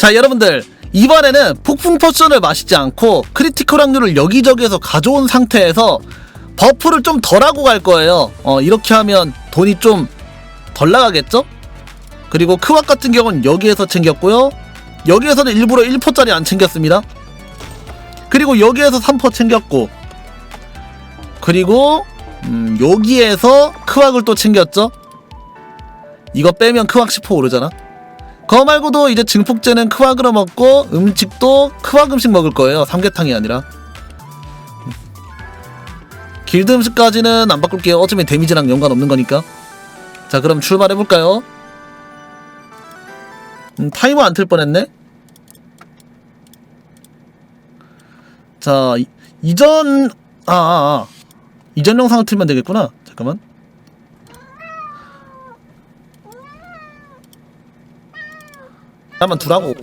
자 여러분들 이번에는 폭풍 포션을 마시지 않고 크리티컬 확률을 여기저기에서 가져온 상태에서 버프를 좀 덜하고 갈 거예요. 어 이렇게 하면 돈이 좀 덜 나가겠죠? 그리고 크왁 같은 경우는 여기에서 챙겼고요. 여기에서는 일부러 1포짜리 안 챙겼습니다. 그리고 여기에서 3포 챙겼고 그리고 음, 여기에서 크왁을 또 챙겼죠? 이거 빼면 크왁 10% 오르잖아 그거 말고도 이제 증폭제는 크왁으로 먹고 음식도 크왁 음식 먹을 거예요. 삼계탕이 아니라. 길드 음식까지는 안 바꿀게요. 어차피 데미지랑 연관 없는 거니까. 자 그럼 출발해볼까요? 음, 타이머 안 틀 뻔했네. 자 이, 이전 아, 아, 아. 이전 영상을 틀면 되겠구나. 잠깐만 한번 두라고.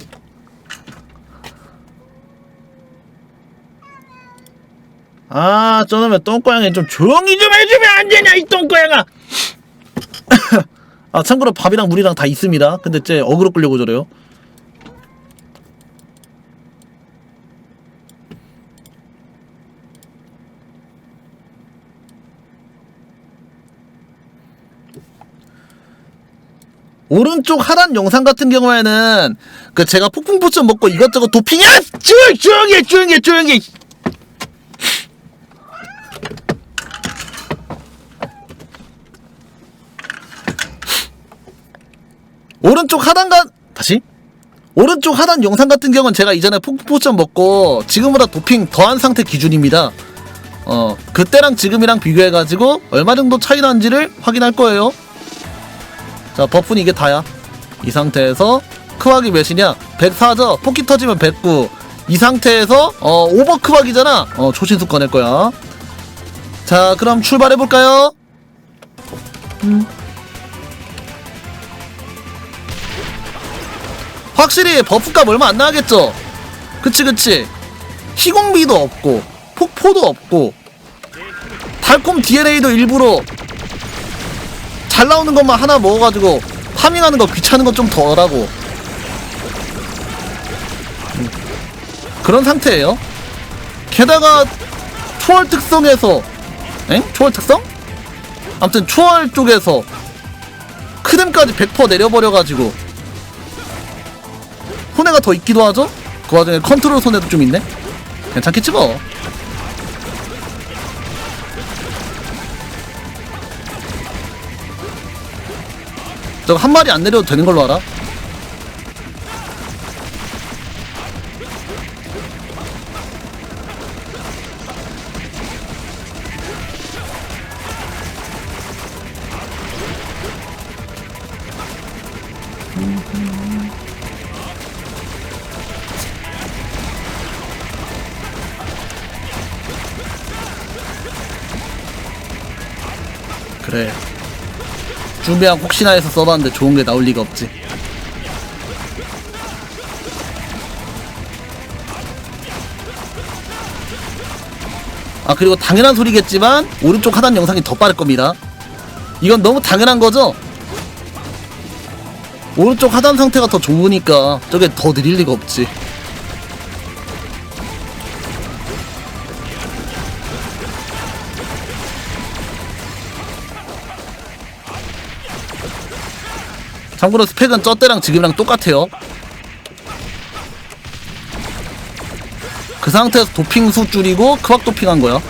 아 저놈의 똥고양이 좀 조용히 좀 해주면 안 되냐 이 똥고양아! 아 참고로 밥이랑 물이랑 다 있습니다. 근데 쟤 어그로 끌려고 저래요 오른쪽 하단 영상 같은 경우에는 그 제가 폭풍 포션 먹고 이것저것 도핑 야 조용 조용히 해 조용히 해 조용히 해 오른쪽 하단간 다시 오른쪽 하단 영상 같은 경우는 제가 이전에 폭풍 포션 먹고 지금보다 도핑 더한 상태 기준입니다. 어 그때랑 지금이랑 비교해가지고 얼마 정도 차이 나는지를 확인할 거예요. 자 버프는 이게 다야. 이 상태에서 크왁이 몇이냐? 104죠? 포키 터지면 109 이 상태에서 어 오버 크왁이잖아. 어 초신수 꺼낼 거야. 자 그럼 출발해 볼까요? 음. 확실히 버프값 얼마 안 나가겠죠? 그치 그치. 희공비도 없고 폭포도 없고 달콤 DNA도 일부러 잘 나오는 것만 하나 먹어가지고 파밍하는 거 귀찮은 건 좀 덜하고 음, 그런 상태예요. 게다가 초월 특성에서 엥? 초월 특성? 아무튼 초월 쪽에서 크뎀까지 100% 내려버려가지고 손해가 더 있기도 하죠? 그 와중에 컨트롤 손해도 좀 있네? 괜찮겠지 뭐 저거 한 마리 안 내려도 되는 걸로 알아? 그래 준비한 혹시나 해서 써봤는데 좋은 게 나올 리가 없지. 아 그리고 당연한 소리겠지만 오른쪽 하단 영상이 더 빠를 겁니다. 이건 너무 당연한 거죠? 오른쪽 하단 상태가 더 좋으니까 저게 더 느릴 리가 없지. 참고로 스펙은 저 때랑 지금이랑 똑같아요. 그 상태에서 도핑 수 줄이고 크왁 도핑한 거야.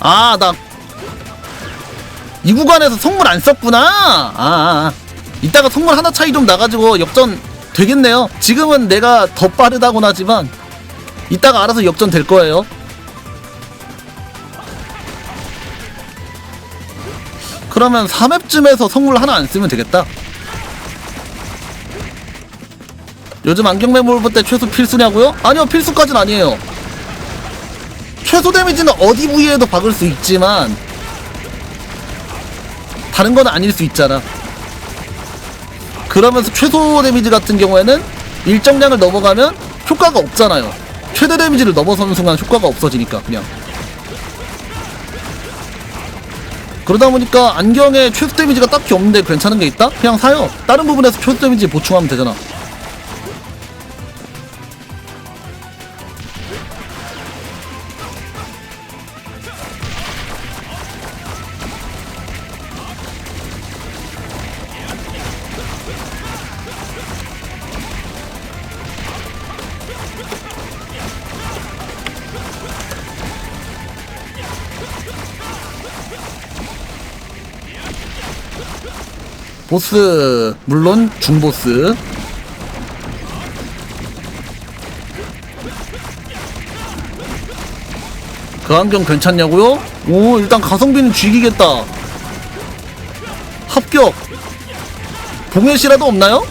아, 나 이 구간에서 성물 안 썼구나. 아, 아, 아. 이따가 성물 하나 차이 좀 나가지고 역전 되겠네요. 지금은 내가 더 빠르다곤 하지만 이따가 알아서 역전 될 거예요. 그러면 3맵쯤에서 성물 하나 안 쓰면 되겠다. 요즘 안경 매물 볼때 최소 필수냐고요? 아니요, 필수까지는 아니에요. 최소 데미지는 어디 부위에도 박을 수 있지만 다른 건 아닐 수 있잖아. 그러면서 최소 데미지 같은 경우에는 일정량을 넘어가면 효과가 없잖아요. 최대 데미지를 넘어서는 순간 효과가 없어지니까 그냥. 그러다 보니까 안경에 최소 데미지가 딱히 없는데 괜찮은 게 있다? 그냥 사요. 다른 부분에서 최소 데미지 보충하면 되잖아. 보스 물론 중보스 그 안경 괜찮냐고요? 오 일단 가성비는 쥐기겠다 합격 봉해씨라도 없나요?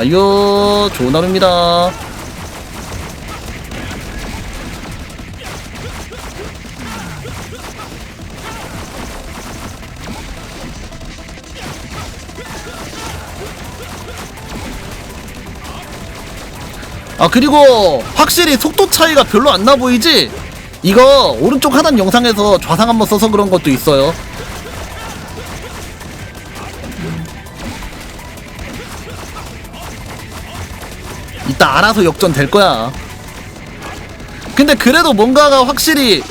아유 좋은 하루입니다 아 그리고 확실히 속도 차이가 별로 안 나 보이지? 이거 오른쪽 하단 영상에서 좌상 한번 써서 그런 것도 있어요 이따 알아서 역전 될 거야. 근데 그래도 뭔가가 확실히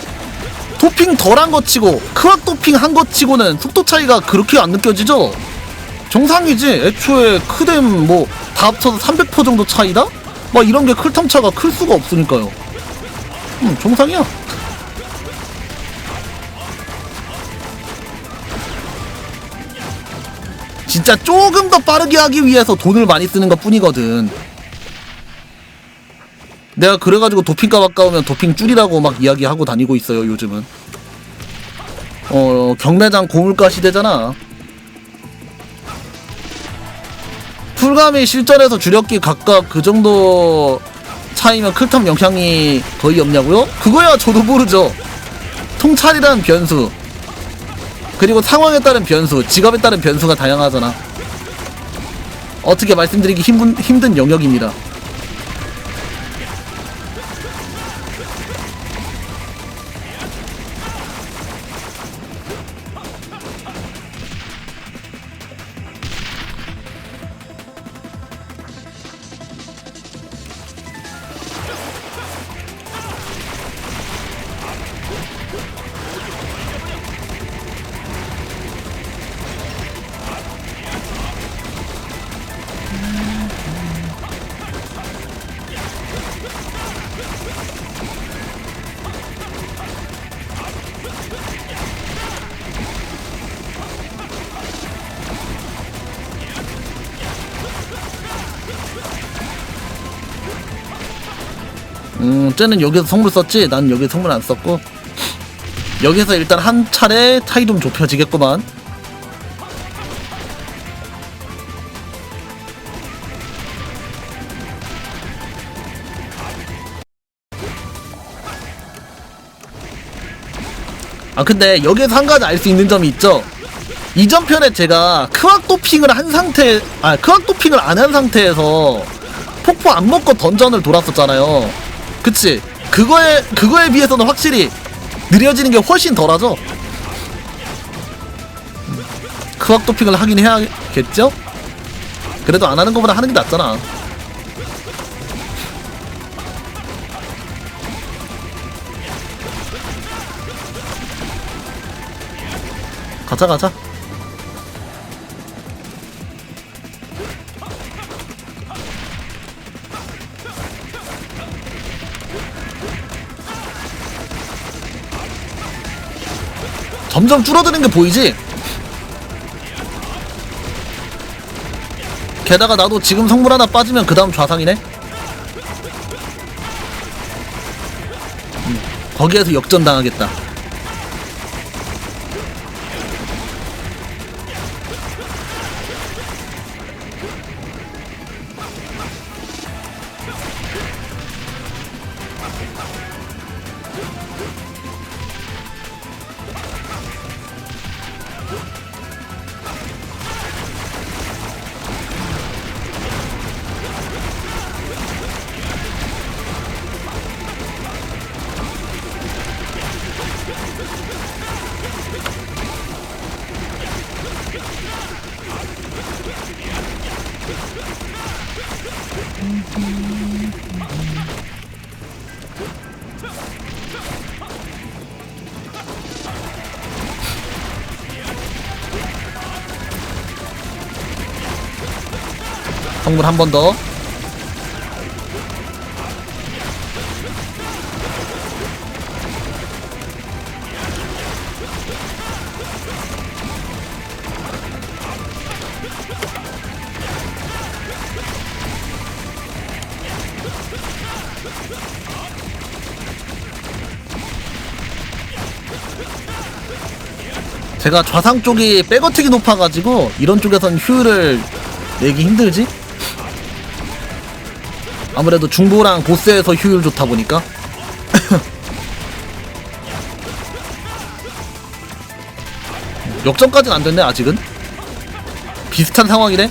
도핑 덜한 것 치고 크락 도핑 한 것 치고는 속도 차이가 그렇게 안 느껴지죠? 정상이지. 애초에 크뎀 뭐다 합쳐서 300% 정도 차이다? 막 이런 게 클텀 차가 클 수가 없으니까요. 음, 정상이야. 진짜 조금 더 빠르게 하기 위해서 돈을 많이 쓰는 것 뿐이거든. 내가 그래가지고 도핑값 아까우면 도핑 줄이라고 막 이야기하고 다니고 있어요 요즘은. 어 경매장 고물가 시대잖아. 풀감이 실전에서 주력기 각각 그 정도 차이면 클텀 영향이 거의 없냐고요? 그거야 저도 모르죠. 통찰이란 변수. 그리고 상황에 따른 변수 직업에 따른 변수가 다양하잖아. 어떻게 말씀드리기 힘든, 힘든 영역입니다 음, 쟤는 여기서 성물 썼지? 난 여기 성물 안 썼고. 여기서 일단 한 차례 타이 좀 좁혀지겠구만. 아, 근데 여기에서 한 가지 알 수 있는 점이 있죠? 이전 편에 제가 크왁 도핑을 한 상태, 아, 크왁 도핑을 안 한 상태에서 폭포 안 먹고 던전을 돌았었잖아요. 그치? 그거에, 그거에 비해서는 확실히 느려지는 게 훨씬 덜하죠? 크왁 도핑을 하긴 해야겠죠? 그래도 안 하는 것보다 하는 게 낫잖아. 가자, 가자. 점점 줄어드는 게 보이지? 게다가 나도 지금 성물 하나 빠지면 그 다음 좌상이네? 음, 거기에서 역전 당하겠다. 성물 한번 더. 제가 좌상 쪽이 백어택이 높아가지고 이런 쪽에선 효율을 내기 힘들지? 아무래도 중보랑 보스에서 효율 좋다 보니까. 역전까지는 안 됐네 아직은? 비슷한 상황이네?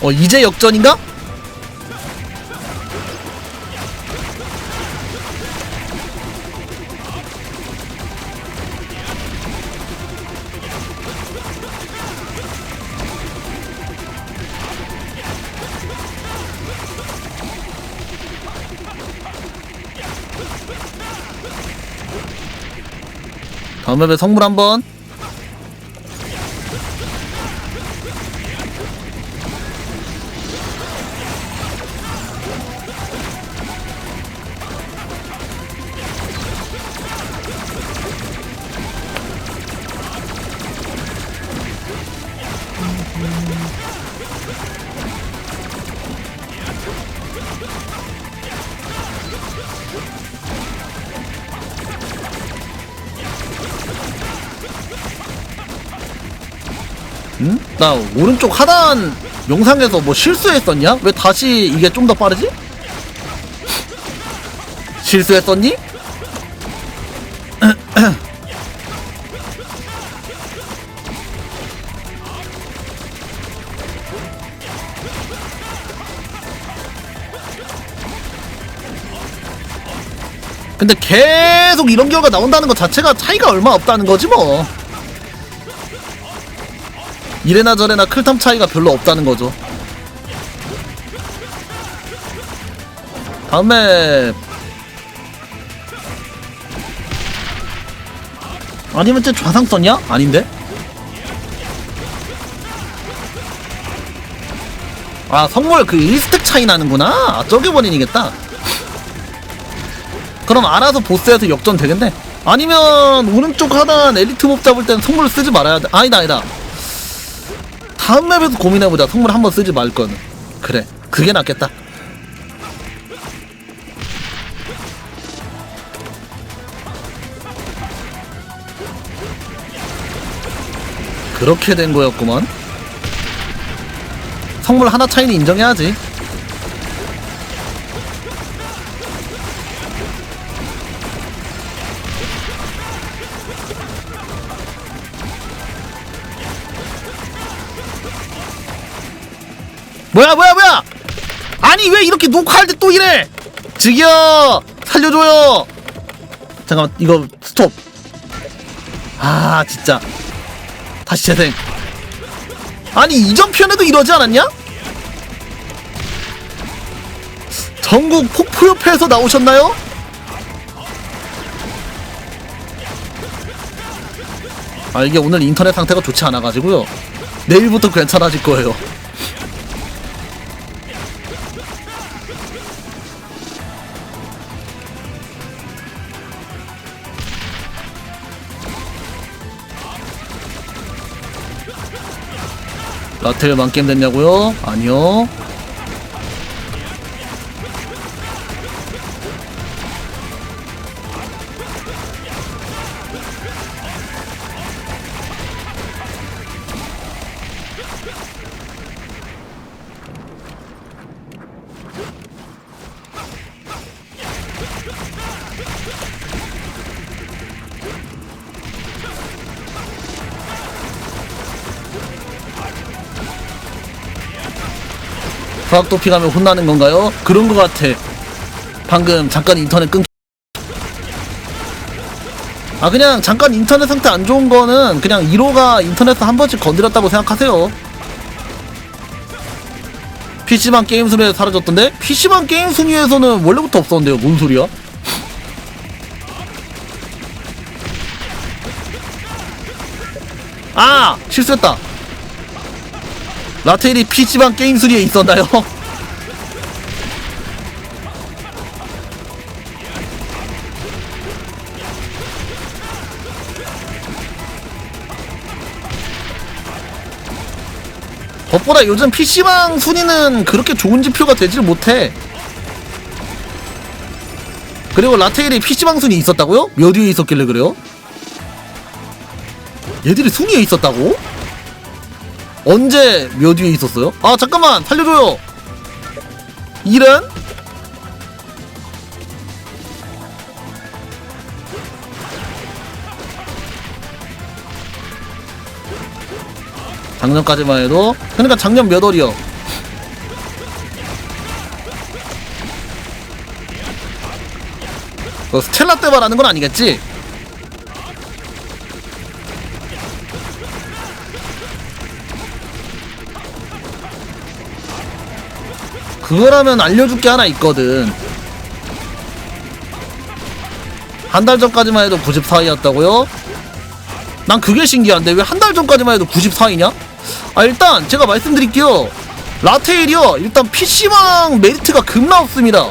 어 이제 역전인가? 다음 맵에 성물 한번 나 오른쪽 하단 영상에서 뭐 실수했었냐? 왜 다시 이게 좀 더 빠르지? 실수했었니? 근데 계속 이런 결과 나온다는 것 자체가 차이가 얼마 없다는 거지 뭐. 이래나 저래나 클탐 차이가 별로 없다는 거죠. 다음에 아니면 쟤 좌상 썼냐? 아닌데? 아 성물 그 1스택 차이 나는구나 아, 원인이겠다 그럼 알아서 보스에서 역전 되겠네 아니면 오른쪽 하단 엘리트 몹 잡을 땐 성물 쓰지 말아야 돼 아니다 아니다 다음 맵에서 고민해보자. 선물 한 번 쓰지 말 거는. 그래. 그게 낫겠다. 그렇게 된 거였구먼. 성물 하나 차이는 인정해야지. 뭐야 뭐야 뭐야? 아니 왜 이렇게 녹화할 때 또 이래? 저기요 살려줘요! 잠깐만 이거 스톱. 아 진짜. 다시 재생. 아니 이전 편에도 이러지 않았냐? 전국 폭포협회에서 나오셨나요? 아 이게 오늘 인터넷 상태가 좋지 않아가지고요. 내일부터 괜찮아질 거예요 라텔 만게임 됐냐고요? 아니요. 과학 도핑하면 혼나는 건가요? 그런 거 같아. 방금 잠깐 인터넷 끊. 아 그냥 잠깐 인터넷 상태 안 좋은 거는 그냥 1호가 인터넷 한 번씩 건드렸다고 생각하세요. PC방 게임 순위에 사라졌던데? PC방 게임 순위에서는 원래부터 없었는데요. 뭔 소리야? 아! 실수했다. 라테일이 PC방 게임 순위에 있었나요? 것보다 요즘 PC방 순위는 그렇게 좋은 지표가 되질 못해. 그리고 라테일이 PC방 순위 있었다고요? 몇 위에 있었길래 그래요? 얘들이 순위에 있었다고? 언제 몇 위에 있었어요? 아 잠깐만 살려줘요 이런? 작년까지만 해도 그러니까 작년 몇 월이요? 그 스텔라 때 말하는 건 아니겠지? 그거라면 알려줄 게 하나 있거든. 한 달 전까지만 해도 94위였다고요? 난 그게 신기한데 왜 한 달 전까지만 해도 94위냐? 아 일단 제가 말씀드릴게요. 라테일이요 일단 PC방 메리트가 겁나 없습니다.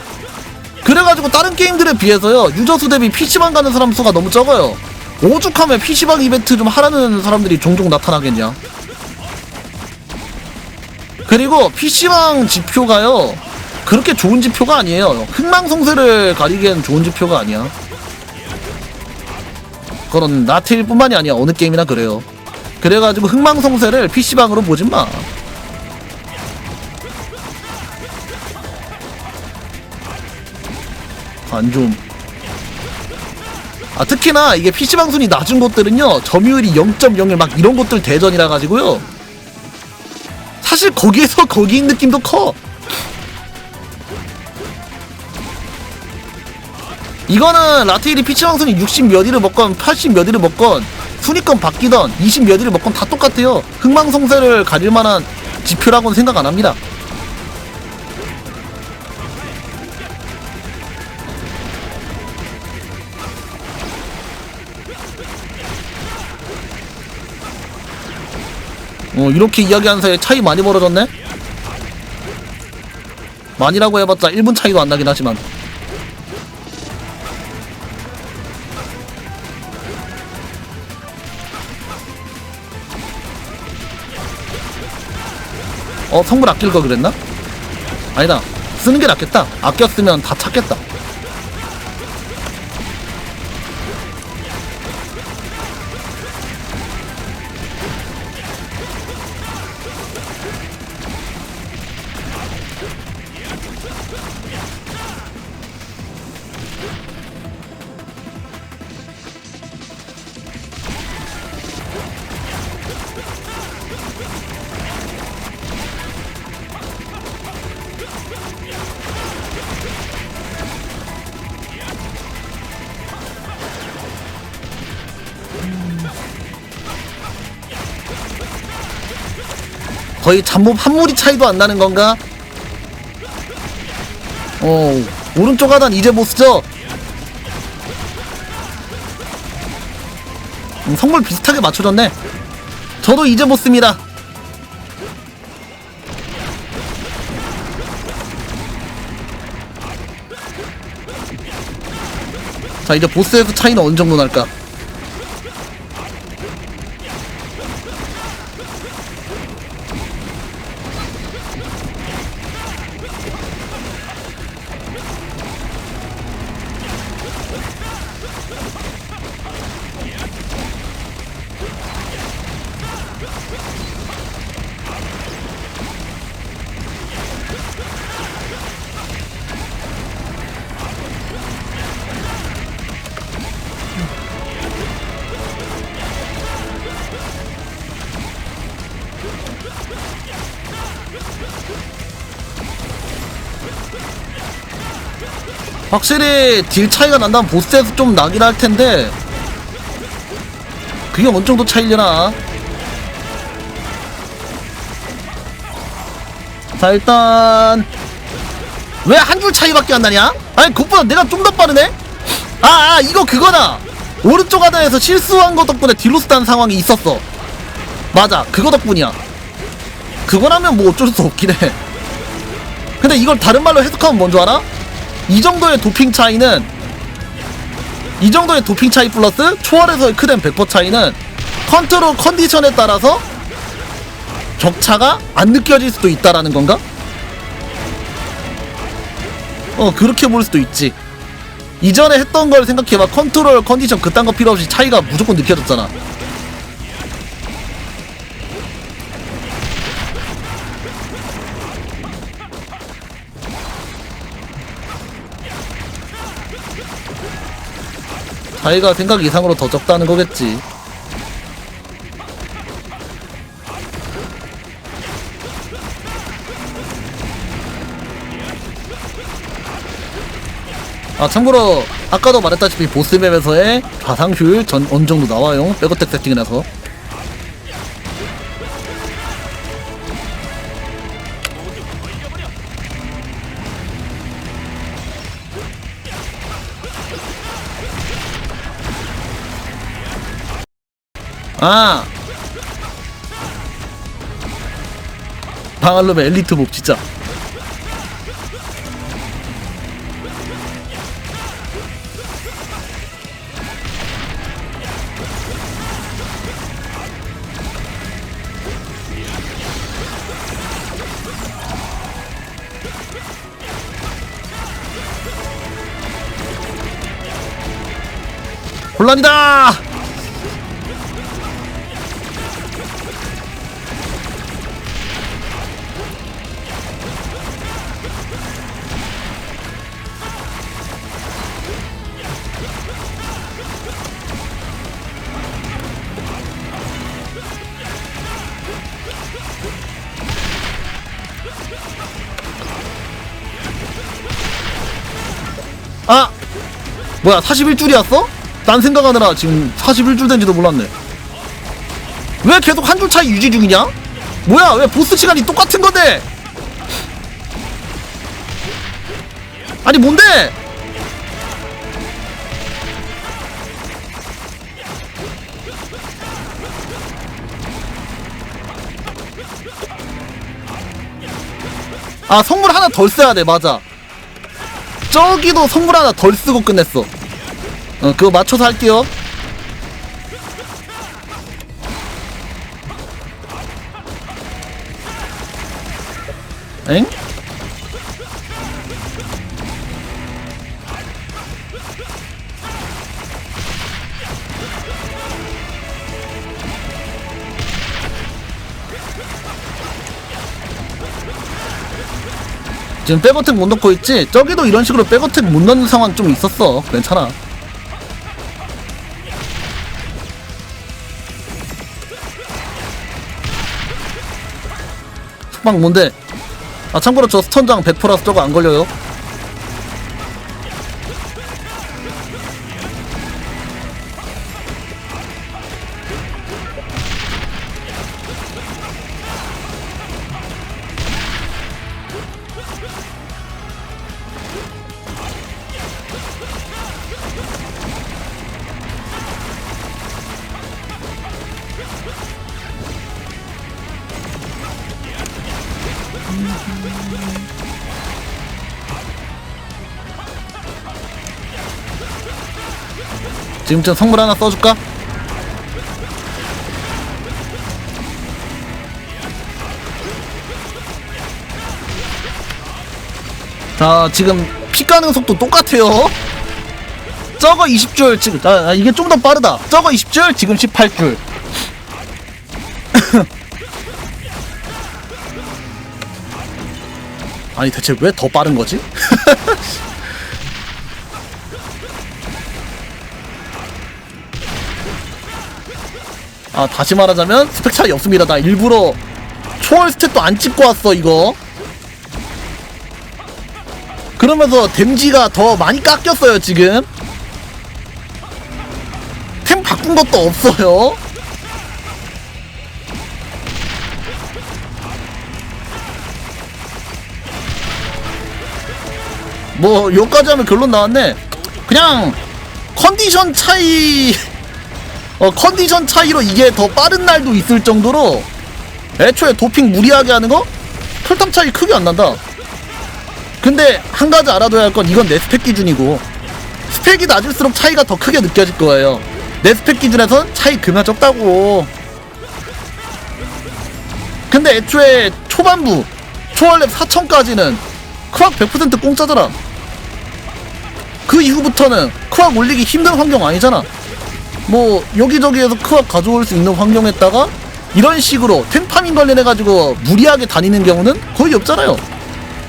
그래가지고 다른 게임들에 비해서요 유저 수 대비 PC방 가는 사람 수가 너무 적어요. 오죽하면 PC방 이벤트 좀 하라는 사람들이 종종 나타나겠냐? 그리고 PC방 지표가요 그렇게 좋은 지표가 아니에요. 흥망성쇠를 가리기엔 좋은 지표가 아니야. 그런 나테일 뿐만이 아니야. 어느 게임이나 그래요. 그래가지고 흥망성쇠를 PC방으로 보진마. 안좀 아 특히나 이게 PC방 순위 낮은 곳들은요 점유율이 0.01 막 이런 곳들 대전이라 가지고요 사실 거기에서 거기인 느낌도 커. 이거는 라테일이 피치왕 순위 60몇 위를 먹건 80몇 위를 먹건 순위권 바뀌던 20몇 위를 먹건 다 똑같아요. 흥망성쇠를 가릴 만한 지표라고는 생각 안 합니다. 어, 이렇게 이야기하는 사이에 차이 많이 벌어졌네? 많이라고 해봤자 1분 차이도 안 나긴 하지만 어 성물 아낄 거 그랬나? 아니다 쓰는 게 낫겠다 아꼈으면 다 찾겠다 거의 잠복 한 무리 차이도 안 나는 건가? 어 오른쪽 하단 이제 못 쓰죠? 음, 성물 비슷하게 맞춰졌네 저도 이제 못 씁니다 자 이제 보스에서 차이는 어느 정도 날까 확실히 딜 차이가 난다면 보스에서 좀 나긴 할 텐데 그게 어느 정도 차이려나 자 일단 왜 한 줄 차이밖에 안 나냐? 아니 그것보다 내가 좀 더 빠르네? 아, 아 이거 그거다 오른쪽 하단에서 실수한 거 덕분에 딜로스 단 상황이 있었어 맞아 그거 덕분이야 그거라면 뭐 어쩔 수 없긴 해 근데 이걸 다른 말로 해석하면 뭔 줄 알아? 이 정도의 도핑 차이는 이 정도의 도핑 차이 플러스 초월에서의 크된 100% 차이는 컨트롤 컨디션에 따라서 격차가 안 느껴질 수도 있다라는 건가? 어 그렇게 볼 수도 있지. 이전에 했던 걸 생각해봐. 컨트롤 컨디션 그딴 거 필요 없이 차이가 무조건 느껴졌잖아 차이가 생각 이상으로 더 적다는 거겠지. 아 참고로 아까도 말했다시피 보스맵에서의 가상 효율 전 어느 정도 나와요? 백어택 세팅이라서 아 방알룸의 엘리트 몹 진짜 혼란이다! 아! 뭐야 41줄이었어? 딴 생각하느라 지금 41줄 된지도 몰랐네 왜 계속 한 줄 차이 유지 중이냐? 뭐야 왜 보스 시간이 똑같은 건데 아니 뭔데 아 선물 하나 덜 써야 돼 맞아. 저기도 선물 하나 덜 쓰고 끝냈어. 어 그거 맞춰서 할게요. 엥? 지금 백어택 못 넣고 있지? 저기도 이런 식으로 백어택 못 넣는 상황 좀 있었어 괜찮아 숙박 뭔데? 아 참고로 저 스턴장 100%라서 저거 안 걸려요 지금쯤 선물 하나 써줄까? 자 지금 피 가는 속도 똑같아요 저거 20줄 지금 아, 아, 이게 좀 더 빠르다 저거 20줄 지금 18줄 아니 대체 왜 더 빠른 거지? 아 다시 말하자면 스펙 차이 없습니다. 나 일부러 초월 스탯도 안 찍고 왔어 이거. 그러면서 댐지가 더 많이 깎였어요 지금. 템 바꾼 것도 없어요. 뭐 여기까지 하면 결론 나왔네. 그냥 컨디션 차이 어 컨디션 차이로 이게 더 빠른 날도 있을 정도로 애초에 도핑 무리하게 하는 거? 혈당 차이 크게 안 난다. 근데 한 가지 알아둬야 할 건 이건 내 스펙 기준이고 스펙이 낮을수록 차이가 더 크게 느껴질 거예요. 내 스펙 기준에선 차이 그만 적다고. 근데 애초에 초반부 초월렙 4천까지는 크왁 100% 공짜더라. 그 이후부터는 크왁 올리기 힘든 환경 아니잖아 뭐 여기저기에서 크왁 가져올 수 있는 환경에다가 이런 식으로 템파밍 관련해가지고 무리하게 다니는 경우는 거의 없잖아요.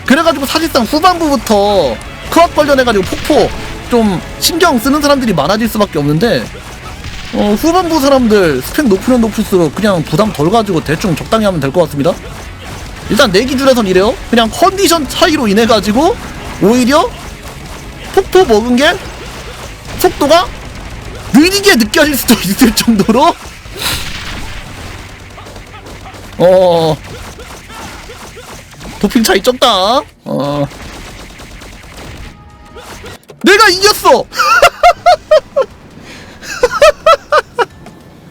그래가지고 사실상 후반부부터 크왁 관련해가지고 폭포 좀 신경 쓰는 사람들이 많아질 수밖에 없는데 어, 후반부 사람들 스펙 높으면 높을수록 그냥 부담 덜 가지고 대충 적당히 하면 될 것 같습니다. 일단 내 기준에선 이래요. 그냥 컨디션 차이로 인해 가지고 오히려 폭포 먹은 게 속도가 느리게 느껴질 수도 있을 정도로? 어. 도핑 차이 적다. 어. 내가 이겼어